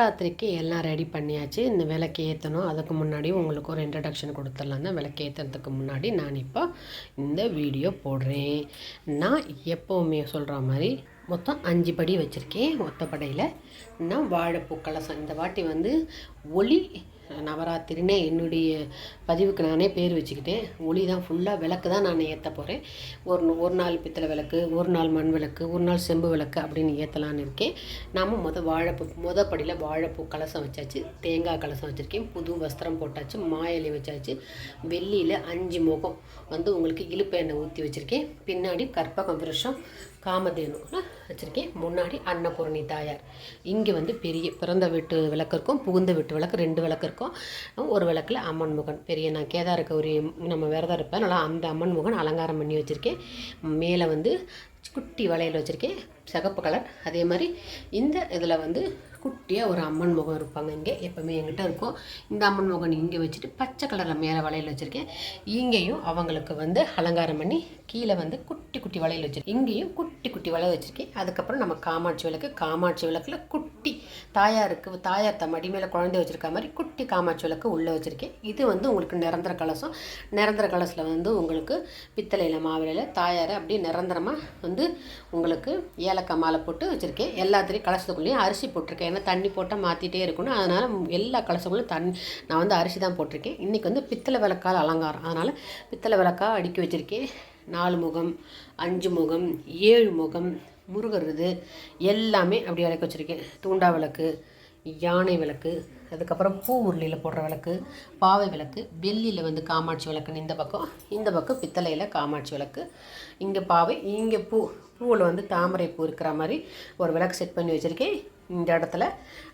நவராத்திரிக்கு எல்லாம் ரெடி பண்ணியாச்சு. இந்த விளக்கு ஏற்றணும் அதுக்கு முன்னாடி உங்களுக்கு ஒரு இன்ட்ரடக்ஷன் கொடுத்துடலாம். தான் விளக்கு ஏற்றுறதுக்கு முன்னாடி நான் இப்போ இந்த வீடியோ போடுறேன். நான் எப்போவுமே சொல்கிற மாதிரி மொத்தம் அஞ்சு படி வச்சுருக்கேன். ஒத்தப்படையில் நான் வாழைப்பூக்களை இந்த வாட்டி வந்து ஒளி நவராத்திரின்னு என்னுடைய பதிவுக்கு நானே பேர் வச்சுக்கிட்டேன். ஒளி தான் ஃபுல்லாக விளக்கு தான் நான் ஏற்ற போகிறேன் ஒரு ஒரு நாள் பித்தளை விளக்கு ஒரு நாள் மண் விளக்கு ஒரு நாள் செம்பு விளக்கு அப்படின்னு ஏற்றலான்னு இருக்கேன். நாம் முத வாழைப்பூ முத படியில் வாழைப்பூ கலசம் வச்சாச்சு தேங்காய் கலசம் வச்சுருக்கேன் புது வஸ்திரம் போட்டாச்சு மாயிலை வச்சாச்சு வெள்ளியில் அஞ்சு முகம் வந்து உங்களுக்கு இழுப்பு எண்ணெய் ஊற்றி வச்சுருக்கேன். பின்னாடி கற்பக விருஷம் காமதேனு வச்சுருக்கேன். முன்னாடி அன்னபூரணி தாயார். இங்கே வந்து பெரிய பிறந்த வீட்டு விளக்கு இருக்கும் புகுந்த வீட்டு விளக்கு ரெண்டு விளக்கு இருக்கும். ஒரு விளக்கில் அம்மன் முகன். பெரிய நான் கேதார கௌரி நம்ம விரதம் இருப்பேன். நல்லா அந்த அம்மன் முகன் அலங்காரம் பண்ணி வச்சுருக்கேன். மேலே வந்து குட்டி வளையல் வச்சுருக்கேன். சிகப்பு கலர் அதே மாதிரி இந்த இதில் வந்து குட்டியாக ஒரு அம்மன் முகம் இருப்பாங்க இங்கே. எப்போவுமே எங்கிட்ட இருக்கும். இந்த அம்மன் முகம் இங்கே வச்சுட்டு பச்சை கலரில் மேலே வளையல் வச்சுருக்கேன். இங்கேயும் அவங்களுக்கு வந்து அலங்காரம் பண்ணி கீழே வந்து குட்டி குட்டி வளையல் வச்சுருக்கேன். இங்கேயும் குட்டி குட்டி வளையல் வச்சுருக்கேன். அதுக்கப்புறம் நம்ம காமாட்சி விளக்கு காமாட்சி விளக்கில் குட்டி தாயாருக்கு தாயார் த மடி மேலே குழந்தை வச்சுருக்க மாதிரி குட்டி காமாட்சி விளக்கு உள்ளே வச்சுருக்கேன். இது வந்து உங்களுக்கு நிரந்தர கலசம். நிரந்தர கலசில் வந்து உங்களுக்கு பித்தளையில் மாவிலையில் தாயாரை அப்படியே நிரந்தரமாக வந்து உங்களுக்கு ஏலக்காய் மாலை போட்டு வச்சுருக்கேன். எல்லாத்துலேயும் கலசத்துக்குள்ளேயும் அரிசி போட்டிருக்கேன். ஏன்னா தண்ணி போட்டால் மாற்றிட்டே இருக்கணும். அதனால் எல்லா கலசங்களும் தண்ணி நான் வந்து அரிசி தான் போட்டிருக்கேன். இன்றைக்கி வந்து பித்தளை விளக்கால் அலங்காரம். அதனால் பித்தளை விளக்காக அடுக்கி வச்சுருக்கேன். நாலு முகம் அஞ்சு முகம் ஏழு முகம் முருகருது எல்லாமே அப்படி விளக்கு வச்சுருக்கேன். தூண்டா விளக்கு யானை விளக்கு அதுக்கப்புறம் பூ உருளியில் போடுற விளக்கு பாவை விளக்கு வெள்ளியில் வந்து காமாட்சி விளக்குன்னு இந்த பக்கம் இந்த பக்கம் பித்தளையில் காமாட்சி விளக்கு இங்கே பாவை இங்கே பூ பூவில் வந்து தாமரை பூ இருக்கிற மாதிரி ஒரு விளக்கு செட் பண்ணி வச்சுருக்கேன். இந்த இடத்துல.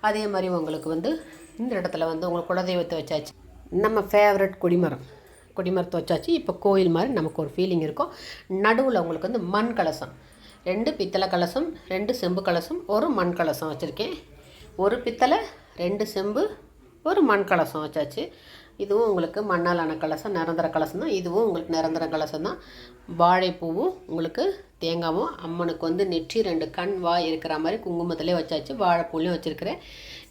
அதே மாதிரி உங்களுக்கு வந்து இந்த இடத்துல வந்து உங்களுக்கு குலதெய்வத்தை வச்சாச்சு. நம்ம ஃபேவரட் கொடிமரம். கொடிமரத்தை வச்சாச்சு. இப்போ கோயில் மாதிரி நமக்கு ஒரு ஃபீலிங் இருக்கும். நடுவில் உங்களுக்கு வந்து மண் கலசம். ரெண்டு பித்தளை கலசம் ரெண்டு செம்பு கலசம் ஒரு மண் கலசம் வச்சுருக்கேன். ஒரு பித்தளை ரெண்டு செம்பு ஒரு மண் கலசம் வச்சாச்சு. இதுவும் உங்களுக்கு மண்ணால் கலசம் நிரந்தர கலசம் தான் இதுவும் உங்களுக்கு நிரந்தர கலசம் தான் வாழைப்பூவும் உங்களுக்கு தேங்காவும் அம்மனுக்கு வந்து நெற்றி ரெண்டு கண் வாய் இருக்கிற மாதிரி குங்குமத்திலே வச்சாச்சு வாழைப்பூலையும் வச்சுருக்கிறேன்.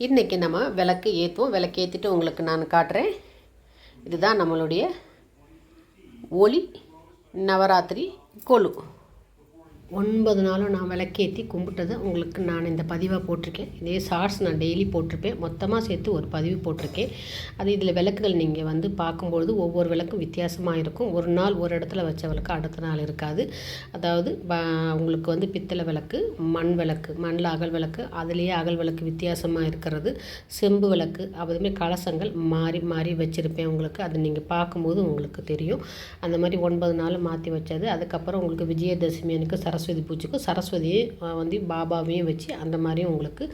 இன்றைக்கி நம்ம விளக்கு ஏற்றுவோம் விளக்கு ஏற்றிட்டு உங்களுக்கு நான் காட்டுறேன். இதுதான் நம்மளுடைய ஒளி நவராத்திரி கொலு. ஒன்பது நாளும் நான் விளக்கேற்றி கும்பிட்டது உங்களுக்கு நான் இந்த பதிவாக போட்டிருக்கேன். இதே ஷார்ட்ஸ் நான் டெய்லி போட்டிருப்பேன். மொத்தமாக சேர்த்து ஒரு பதிவு போட்டிருக்கேன். அது இதில் விளக்குகள் நீங்கள் வந்து பார்க்கும்பொழுது ஒவ்வொரு விளக்கும் வித்தியாசமாக இருக்கும். ஒரு நாள் ஒரு இடத்துல வச்ச விளக்கு அடுத்த நாள் இருக்காது. அதாவது உங்களுக்கு வந்து பித்தளை விளக்கு மண் விளக்கு மண்ணில் அகல் விளக்கு அதுலேயே அகல் விளக்கு வித்தியாசமாக இருக்கிறது. செம்பு விளக்கு அதுவுமே கலசங்கள் மாறி மாறி வச்சுருப்பேன் உங்களுக்கு. அது நீங்கள் பார்க்கும்போது உங்களுக்கு தெரியும். அந்த மாதிரி ஒன்பது நாள் மாற்றி வச்சது. அதுக்கப்புறம் உங்களுக்கு விஜயதசமி எனக்கு சர சரஸ்வதி பூஜைக்கும் சரஸ்வதியை வந்து பாபாவையும் வச்சு அந்த மாதிரியும் உங்களுக்கு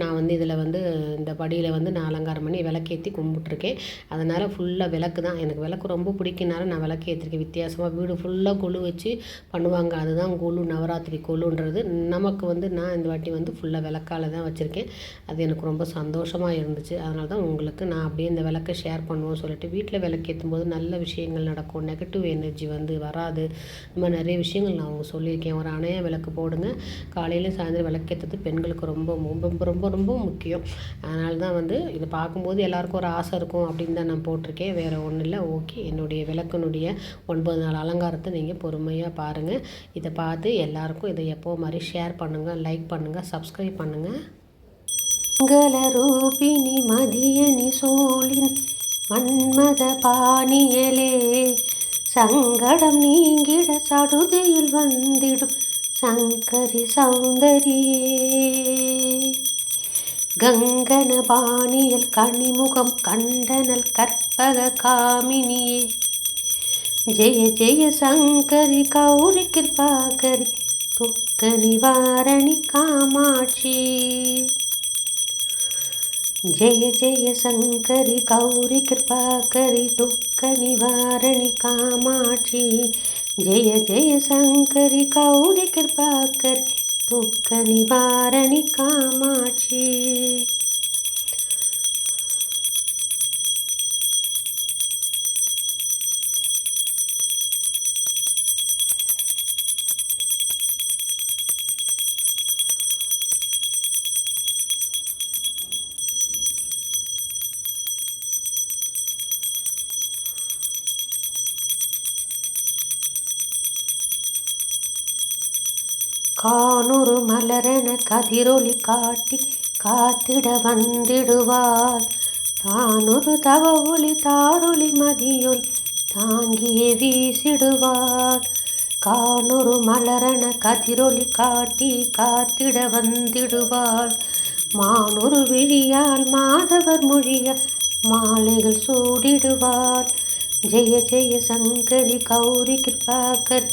நான் வந்து இதில் வந்து இந்த படியில் வந்து நான் அலங்காரம் பண்ணி விளக்கேற்றி கும்பிட்டுருக்கேன். அதனால் ஃபுல்லாக விளக்கு தான். எனக்கு விளக்கு ரொம்ப பிடிக்குனால நான் விளக்கு ஏற்றிருக்கேன் வித்தியாசமாக வீடு ஃபுல்லாக கொழு வச்சு பண்ணுவாங்க. அதுதான் கொழு நவராத்திரி கொலுன்றது நமக்கு வந்து நான் இந்த வாட்டி வந்து ஃபுல்லாக விளக்கால தான் வச்சுருக்கேன். அது எனக்கு ரொம்ப சந்தோஷமாக இருந்துச்சு. அதனால தான் உங்களுக்கு நான் அப்படியே இந்த விளக்கை ஷேர் பண்ணுவோம் சொல்லிட்டு வீட்டில் விளக்கேற்றும் போது நல்ல விஷயங்கள் நடக்கும். நெகட்டிவ் எனர்ஜி வந்து வராது. இந்த மாதிரி நிறைய விஷயங்கள் நான் அவங்க சொல்லியிருக்கேன். ஒரு அணைய விளக்கு போடுங்க. காலையில் சாயந்தரம் விளக்கேற்றது பெண்களுக்கு ரொம்ப ரொம்ப ரொம்ப ரொம்ப முக்கியம். அதனால தான் வந்து இதை பார்க்கும்போது எல்லாருக்கும் ஒரு ஆசை இருக்கும் அப்படின்னு தான் நான் போட்டிருக்கேன். வேறு ஒன்றும் இல்லை. ஓகே. என்னுடைய விளக்கினுடைய ஒன்பது நாள் அலங்காரத்தை நீங்கள் பொறுமையாக பாருங்கள் இதை பார்த்து எல்லாருக்கும் இதை எப்போ மாதிரி ஷேர் பண்ணுங்கள் லைக் பண்ணுங்கள் சப்ஸ்கிரைப் பண்ணுங்கள் மங்களரூபிணி மதியனி சோழின் மன்மத பாணியலே. சங்கடம் நீங்கிட சடுதியில் வந்திடும் சங்கரி சௌந்தரியே. கங்கன பாணியல் கனிமுகம் கண்டனல் கற்பக காமினியே. ஜெய ஜெய சங்கரி கௌரி கிருபாகரி துக்க நிவாரணி காமாட்சி. జయ జయ శంకరి గౌరి కృపాకరి దుఃఖ నివారణి కామాక్షి. జయ జయ శంకరి గౌరి కృపాకరి దుఃఖ నివారణి కామాక్షి. வானொரு மலரென கதிரொலி காட்டி காத்திட வந்திடுவாள் தானொரு தவ ஒளி தாரொளி மதியொலி தாங்கியே வீசிடுவாள் காணொரு மலரென கதிரொலி காட்டி காத்திட வந்திடுவாள் மானொரு விழியால் மாதவர் மொழிய மாலைகள் சூடிடுவார். ஜெய ஜெய சங்கரி கௌரி கிருபாகர்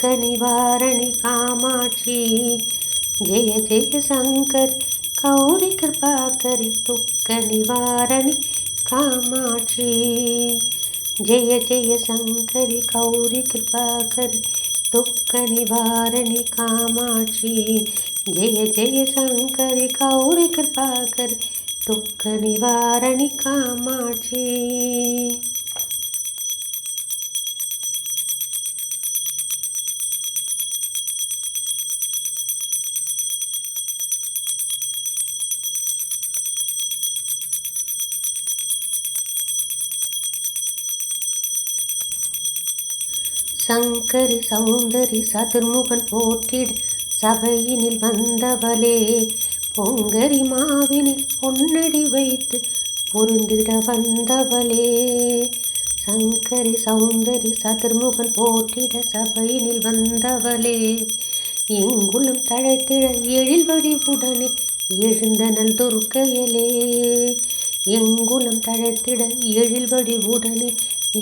துக்க நிவாரணி காமாட்சி. ஜெய ஜெய சங்கரி கௌரி கிருபாகரி துக்க நிவாரணி காமாட்சி. ஜெய ஜெய சங்கரி கௌரி கிருபாகரி துக்க நிவாரணி காமாட்சி. ஜெய ஜெய சங்கரி கௌரி கிருபாகரி துக்க நிவாரணி சங்கரி சௌந்தரி சதுர்முகன் போற்றிட. சபையினில் வந்தவளே பொங்கரி மாவினில் பொன்னடி வைத்து பொருந்திட வந்தவளே. சங்கரி சௌந்தரி சதுர்முகன் போற்றிட சபையினில் வந்தவளே எங்குளம் தழைத்திட எழில் வடிவுடனே எழுந்தனல் துர்க்கையலே எங்குளம் தழைத்திட எழில் வடிவுடனே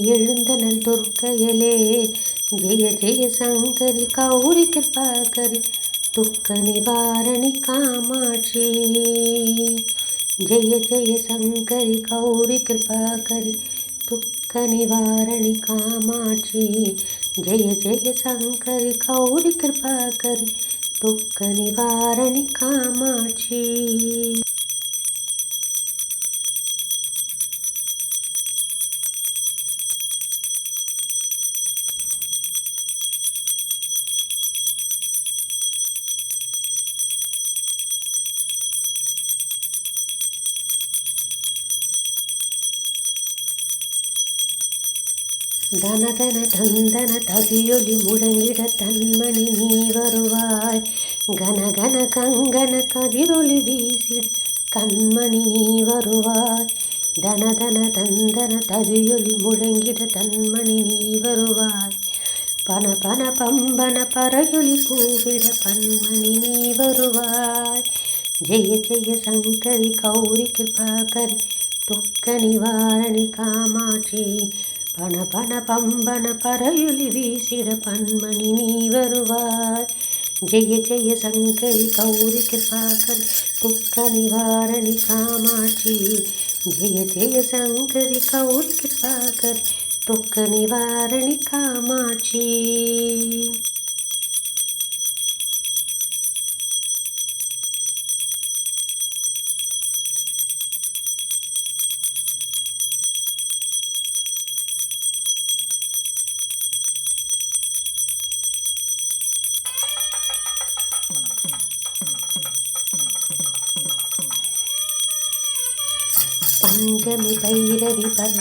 எழுந்தனல் துர்க்கையலே ஜெய ஜெய சங்கரி கௌரி கிருபாகரி துக்க நிவாரணி காமாட்சி ஜெய ஜெய சங்கரி கௌரி கிருபாகரி துக்க நிவாரணி காமாட்சி ஜெய ஜெய சங்கரி கௌரி கிருபாகரி துக்க நிவாரணி காமாட்சி தனதன தந்தன தவியொலி முழங்கிட தன்மணி நீ வருவாய். கனகன கன கங்கன கதிரொலி வீசிட கண்மணி நீ வருவாய். தனதன தந்தன தவியொலி முழங்கிட தன்மணி நீ வருவாய். பன பன பம்பன பறையொலி பூவிட பன்மணி நீ வருவாய். ஜெய ஜெய சங்கரி கௌரி கிருபாகரி துக்க நிவாரணி காமாட்சி பண பண பம்பன பறையொலி வீசிட பன்மணி நீ வருவாய். ஜெய ஜெய சங்கரி கௌரி கிருபாகர் துக்க நிவாரணி காமாட்சி. ஜெய ஜெய சங்கரி கௌரி கிருபாகர் துக்க நிவாரணி காமாட்சி.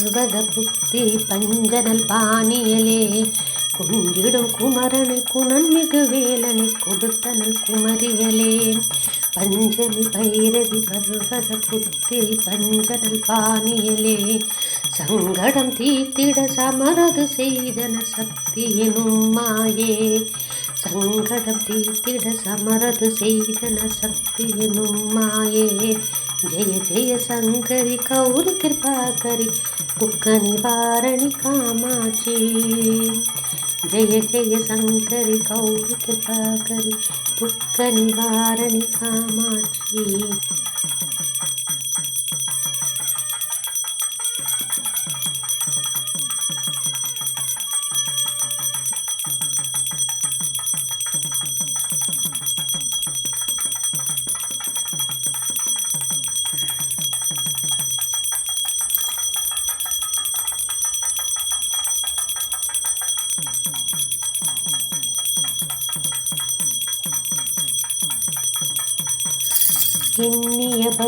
பைரவி புத்தி பஞ்சதல் பாணியலே. குஞ்சிடும் குமரனை குணன்மிகு வேலனை கொடுத்தனல் குமரியலே. பஞ்சமி பைரவி பர்வத புத்தி பஞ்சனல் பாணியலே. சங்கடம் தீத்திட சமரது செய்தன சக்தி எனும் மாயே. சங்கடம் தீத்திட சமரது செய்தன சக்தி எனும் மாயே. ஜெய ஜெய சங்கரி கௌரி கிருபாகரி துக்க நிவாரணி காமாட்சி. ஜெய ஜெய சங்கரி கௌரி கிருபாகரி துக்க நிவாரணி காமாட்சி.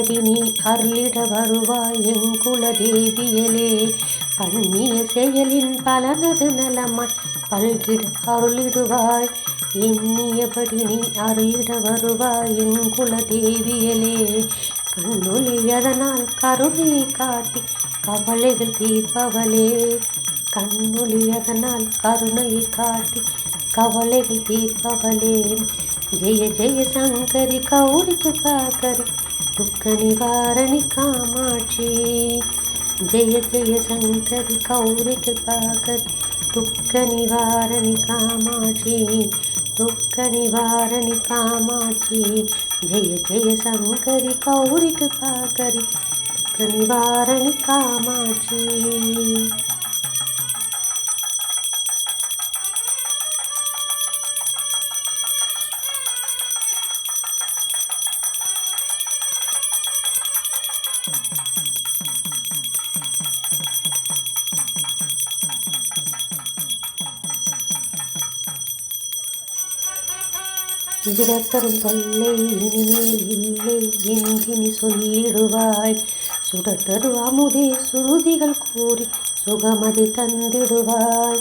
எண்ணிய நீ அருளிட வருவாய் எங்குல தேவியலே பண்ணிய செயலின் பலனது நலமாய் பல்கிட அருளிடுவாய். எண்ணியபடி நீ அருளிட வருவாய் எங்குல தேவியலே கண்ணொளி அதனால் கருணை காட்டி கவலைகள் தீர்ப்பவளே. கண்ணொளி அதனால் கருணையை காட்டி கவலைகள் தீர்ப்பவளே. ஜெய ஜெய சங்கரி கௌரிக்கு பாக்கரி துக்க நிவாரணி காமாட்சி ஜெய ஜெய சங்கரி கௌரிக்கு பாக்கரி துக்க நிவாரணி காமாட்சி துக்க நிவாரணி காமாட்சி ஜெய ஜெய சங்கரி கௌரிக்கு பாக்கரி துக்க நிவாரணி காமாட்சி விடத்தரும் தொல்லை இனிமேல் இல்லை எங்கினி சொல்லிடுவாய். சுடத்தரு அமுதே சுருதிகள் கூறி சுகமதி தந்திடுவாய்.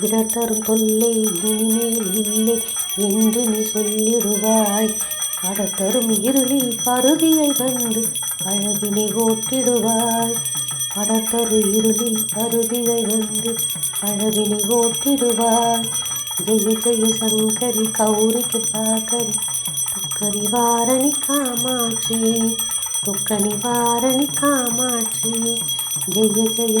விடத்தரும் தொல்லை இனிமேல் இல்லை என்று நீ சொல்லிடுவாய். கடத்தரும் இருளில் பருதியை வந்து அழகினை ஓட்டிடுவாய். படத்தரு இருளில் பருதியை வந்து அழகினை ஓட்டிடுவாய். ஜெய ஜெய சங்கரி கௌரிக்கு பாக்கரி துக்க நிவாரணி காமாட்சி துக்க நிவாரணி காமாட்சி ஜெய ஜெய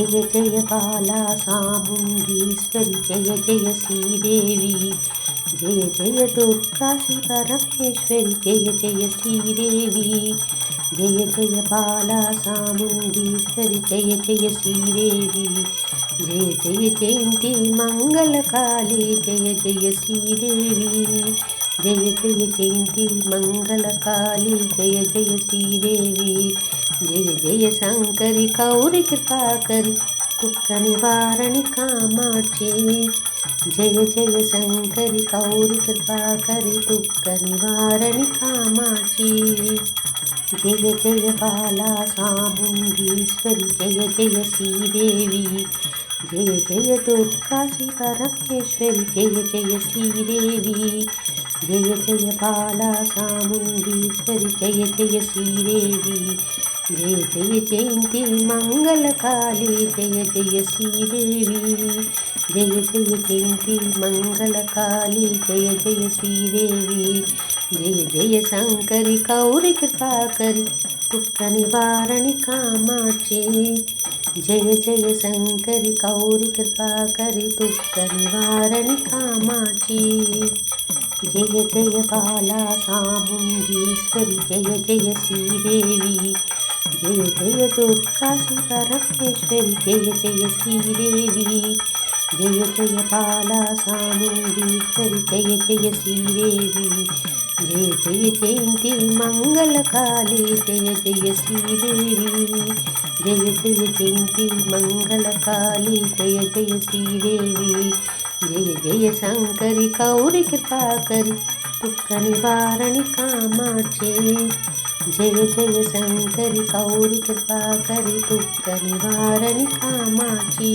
జయ జయ బాలా సాముండీశ్వరి జయ జయ శ్రీదేవి జయ జయ దుర్గాశి పరమేశ్వరి జయ జయ శ్రీదేవి. జయ జయ బాలా సాముండీశ్వరి జయ జయ శ్రీదేవి. జయ జయ జయంతి మంగళకాళి జయ జయ శ్రీదేవి. जय जय जयंती मंगलकाली, जय जय श्रीदेवी, जय जय जय शंकरि, कौरि कृपाकरि दुःख निवारणि कामाक्षी। जय जय शंकरि, कौरि कृपाकरि दुःख निवारणि कामाक्षी। जय जय बाला सामुण्डीश्वरि जय जय श्रीदेवी, जय जय दुर्गा श्री परमेश्वरि, जय जय श्रीदेवी। జయ జయ బాలా చాముండీశ్వరి జయ జయ శ్రీదేవి. జయ జయ జయంతి మంగళకాళి జయ జయ శ్రీదేవి. జయ జయ జయంతి మంగళకాళి జయ జయ శ్రీదేవి. జయ జయ శంకరి కౌరి కృపాకరి కుక్క నివారణి కామాక్షి. జయ జయ శంకరి కౌరి కృపాకరి దుఃఖ నివారణి కామాక్షి. जय जय बाला सामुण्डीश्वरि जय जय श्रीदेवी जय जय परमेश्वरी जय जय श्रीदेवी జయ జయ బాలా చాముండీశ్వరి జయ జయ శ్రీదేవి జయ జయ జయంతి మంగళకాళి జయ జయ శ్రీదేవి జయ జయ జయంతి మంగళకాళి జయ జయ శ్రీదేవి జయ జయ శంకరి కౌరి కృపాకరి దుఃఖ నివారణి కామాక్షే జయ జయ శంకరి కౌరి కృపాకరి దుఃఖ నివారణి కామాక్షి.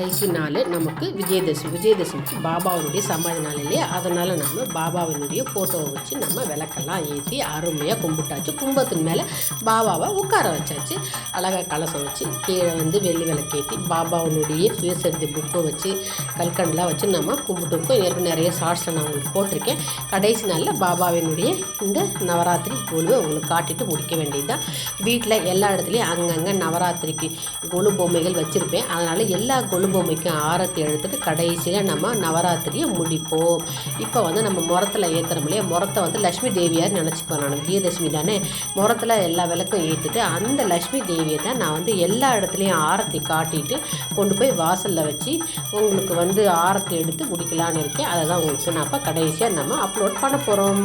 கடைசி நாள் நமக்கு விஜயதசமி விஜயதசமிக்கு பாபாவினுடைய சமாதி நாள் இல்லையா? அதனால் நம்ம பாபாவினுடைய ஃபோட்டோவை வச்சு நம்ம விளக்கெல்லாம் ஏற்றி அருமையாக கும்பிட்டாச்சு. கும்பத்தின் மேலே பாபாவை உட்கார வச்சாச்சு. அழகாக கலசம் வச்சு கீழே வந்து வெள்ளி விளக்கேற்றி பாபாவினுடைய சுயசரிதை புக்கை வச்சு கல்கண்டெலாம் வச்சு நம்ம கும்பிட்டுருக்கோம் ஏற்கனவே நிறைய ஷார்ட்ஸை நான் உங்களுக்கு போட்டிருக்கேன். கடைசி நாளில் பாபாவினுடைய இந்த நவராத்திரி கொலு உங்களுக்கு காட்டிட்டு முடிக்க வேண்டியதுதான். வீட்டில் எல்லா இடத்துலையும் அங்கங்கே நவராத்திரிக்கு கொலு பொம்மைகள் வச்சுருப்பேன். அதனால் எல்லா கொழு பொம்மைக்கும் ஆரத்தி எடுத்துட்டு கடைசியில் நம்ம நவராத்திரியை முடிப்போம். இப்போ வந்து நம்ம முரத்தில் ஏற்றுறோம் இல்லையா? முரத்தை வந்து லக்ஷ்மி தேவியார் நினச்சிப்பேன் நான். விஜயதசமி தானே? முரத்தில் எல்லா விளக்கும் ஏற்றிட்டு அந்த லக்ஷ்மி தேவியை தான் நான் வந்து எல்லா இடத்துலையும் ஆரத்தி காட்டிட்டு கொண்டு போய் வாசலில் வச்சு உங்களுக்கு வந்து ஆரத்தி எடுத்து குடிக்கலான்னு இருக்கேன். அதை தான் உங்களுக்கு நான் அப்போ கடைசியாக நம்ம அப்லோட் பண்ண போகிறோம்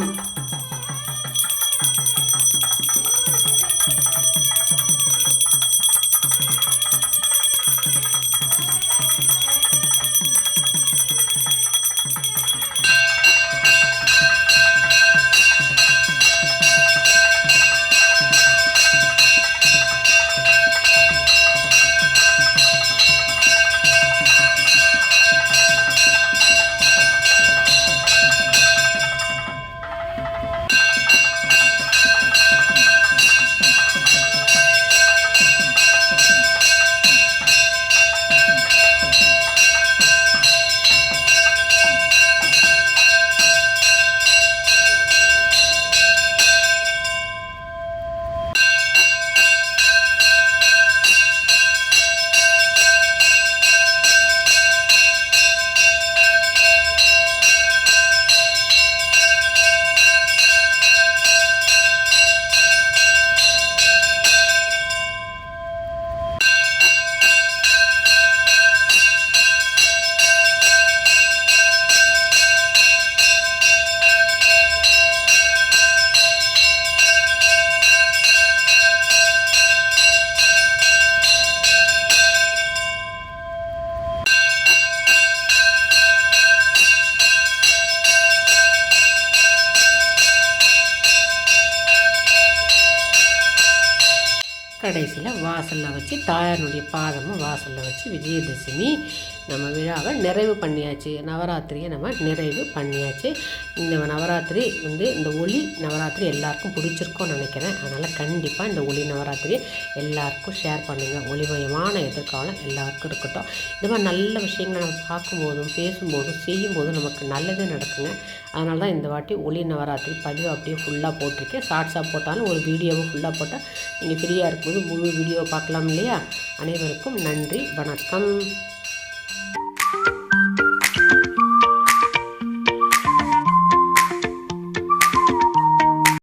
வாசலில் வச்சு தாயாருடைய பாதமும் வாசலில் வச்சு விஜயதசமி நம்ம விழாவை நிறைவு பண்ணியாச்சு. நவராத்திரியை நம்ம நிறைவு பண்ணியாச்சு. இந்த நவராத்திரி வந்து இந்த ஒளி நவராத்திரி எல்லாருக்கும் பிடிச்சிருக்கோன்னு நினைக்கிறேன். அதனால் கண்டிப்பாக இந்த ஒளி நவராத்திரி எல்லாருக்கும் ஷேர் பண்ணுங்கள் ஒளிமயமான எதிர்காலம் எல்லாருக்கும் இருக்கட்டும். இந்த மாதிரி நல்ல விஷயங்களை நம்ம பார்க்கும்போதும் பேசும்போதும் செய்யும்போதும் நமக்கு நல்லதே நடக்குங்க. அதனால தான் இந்த வாட்டி ஒளி நவராத்திரி பதிவு அப்படியே ஃபுல்லாக போட்டிருக்கேன். ஷார்ட்ஸாக போட்டாலும் ஒரு வீடியோவும் ஃபுல்லாக போட்டால் நீங்கள் ஃப்ரீயாக இருக்கும்போது முழு வீடியோ பார்க்கலாம் இல்லையா? அனைவருக்கும் நன்றி வணக்கம்.